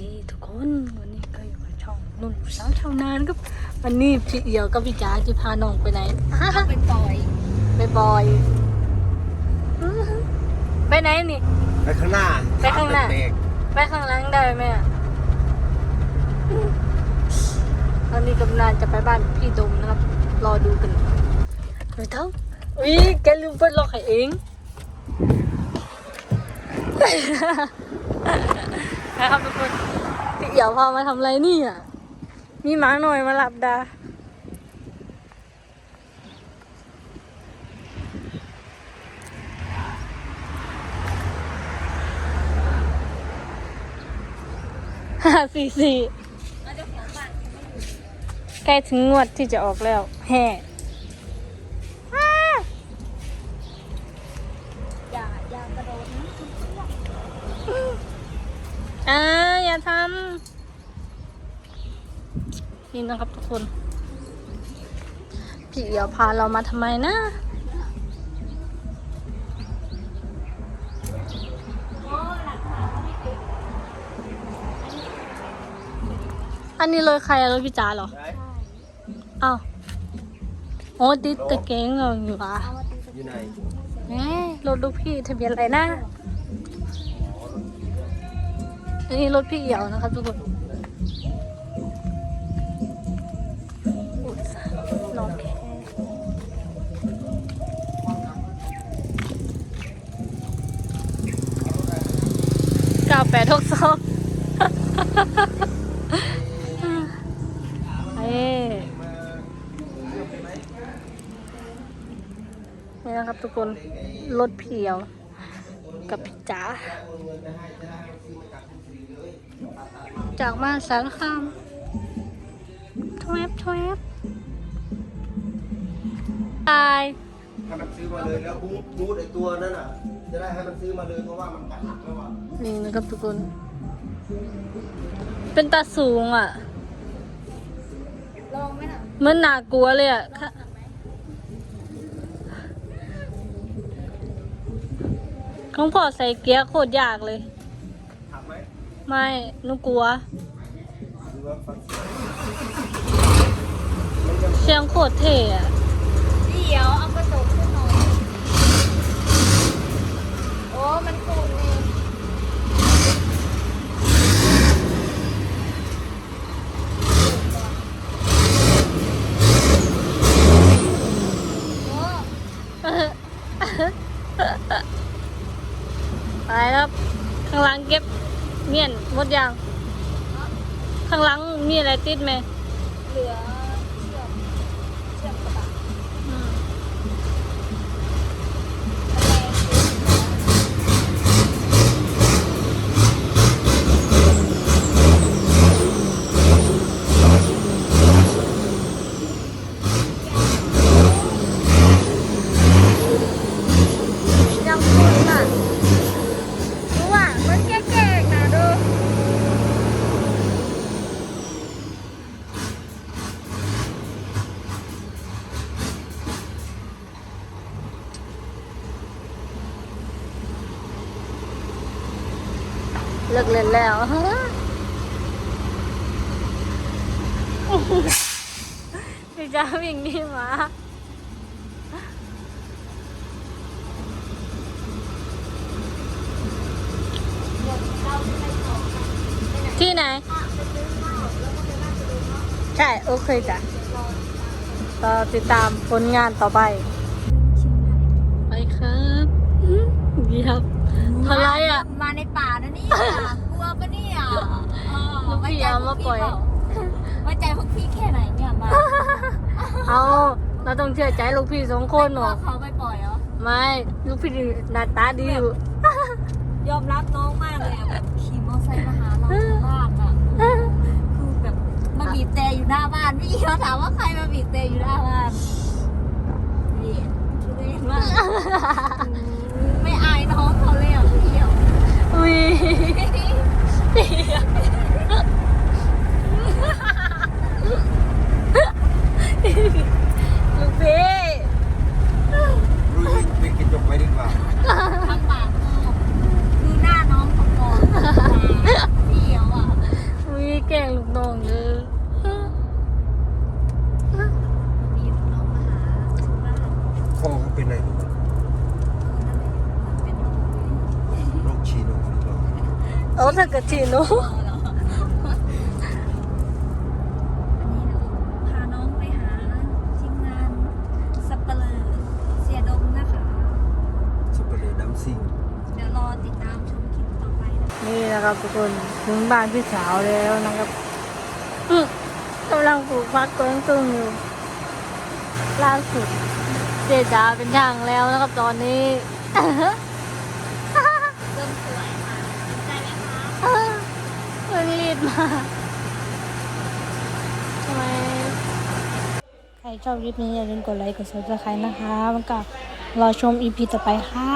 ดีทุกคนวันนี้ก็อยู่กับช่องนุ่นสาวชาวนานครับวันนี้พี่เอียวกับพี่จ๋าจะพาน้องไปไหนไปปล่อยไปบอยอื้อหือไปไหนนี่ไปข้างหน้าไปข้างหน้าเบรกไปข้างหลังได้ไหมอะตอนนี้กำลังจะไปบ้านพี่ดมนะครับ รอดูกันไม่เท่าอุ้ยแกลืมเปิดล็อกให้เอง นะครับทุกคนพี่เอี่ยวพามาทำอะไรนี่อะ มีหมาหน่อยมาหลับดา ห้าสี่สี่ใกล้ถึงงวดที่จะออกแล้วแห่อ้าอย่าอย่ากระโดดนะ อ่าอย่าทำนี่นะครับทุกคนพี่เอี่ยวพาเรามาทำไมนะอันนี้เลยใครอะรถพี่จ๋าเหรออ้าวโอ้ติดตะเกงเราอยู่อะอยู่ไหนแหมรถลูกพี่ทะเบียนอะไรนะอั นนี้รถพี่เอี่ยวนะครับทุกคนน้องแค่เก้าแปดหกสองเอ้นี่นะครับทุกคน รถเพียว กับพี่จ๋า จากบ้านสารคามทวบทวบตายให้มันซื้อมาเลยแล้วบูทบูทไอตัวนั้นอะ จะได้ให้มันซื้อมาเลยเพราะว่ามันกัดหนักแล้วอะนี่นะครับทุกคน เป็นตาสูงอะ ลองไหมน่ะเหมันหนากลัวเลยอะค่ะของพ่อใส่เกียร์โคตรยากเลยหัก ไม่หนูกลัว เสียงโคตรเท่อะ เดี๋ยวเอากระจกขึ้นหน่อยโอ้มันคูนเอง ไปแล้ว ข้างหลังเก็บ เมียนหมดยัง ข้างหลังมีอะไรติดไหมเหลือเชือกเชือกกระบะ อืม ยังคูนอะดูอะมันแก่ๆนะดู เลิกเล่นแล้วพี่จ้าวิ่งหนี่มาที่ไหน ใช่ โอเคจ้ะต่อติดตามผลงานต่อไป ไปครับอื้อดีค รับทำไรอะ มาในป่านะเนี่ยกลัวปะเนี่ยลูกพี่เอามาปล่อยไว้ใจพวกพี่แค่ไหนเนี่ยมาเอาเราต้องเชื่อใจลูกพี่สองคนหรกลัอวเขาไปปล่อยเหรอไม่ลูกพี่หน้าตาดีอยู่ยอมรับน้องมากเลยอะแบบขี่มอเตอร์ไซค์มาหาเราถึงบ้านอะคือแบบมาบีบแต่อยู่หน้าบ้านพี่เขาถามว่าใครมาบีบแต่อยู่หน้าบ้านนี่ทุเรศมากไม่อายน้องเขาเลยอะพี่อะ อุ้ยลูกพี่ รุยปิดกระจกไว้ดีกว่า ทำปากโง่ดูหน้าน้องเขาก่อนพี่เหี่ยวอะ โอ้ถ้าเกิดจีนูอันนี้นะพาน้องไปหาทีมงานสับเปลือเสียดมนะคะสุปเปอร์ดำซิงเดี๋ยวรอติดตามชมคลิปต่อไปนะนี่นะครับทุกคนถึงบ้านพี่สาวแล้วนะครับอื้อกำลังปลูกฟักกวางตุ้งอยู่ล่าสุดเจดาเป็นช่างแล้วนะครับตอนนี้เริ่มสวยค่ะสนใจไหมคะ เพิ่งรีดมาทำไมใครชอบคลิปนี้อย่าลืมกดไลค์กดซับสไครต์นะคะ มันก็รอชมอีพีต่อไปค่ะ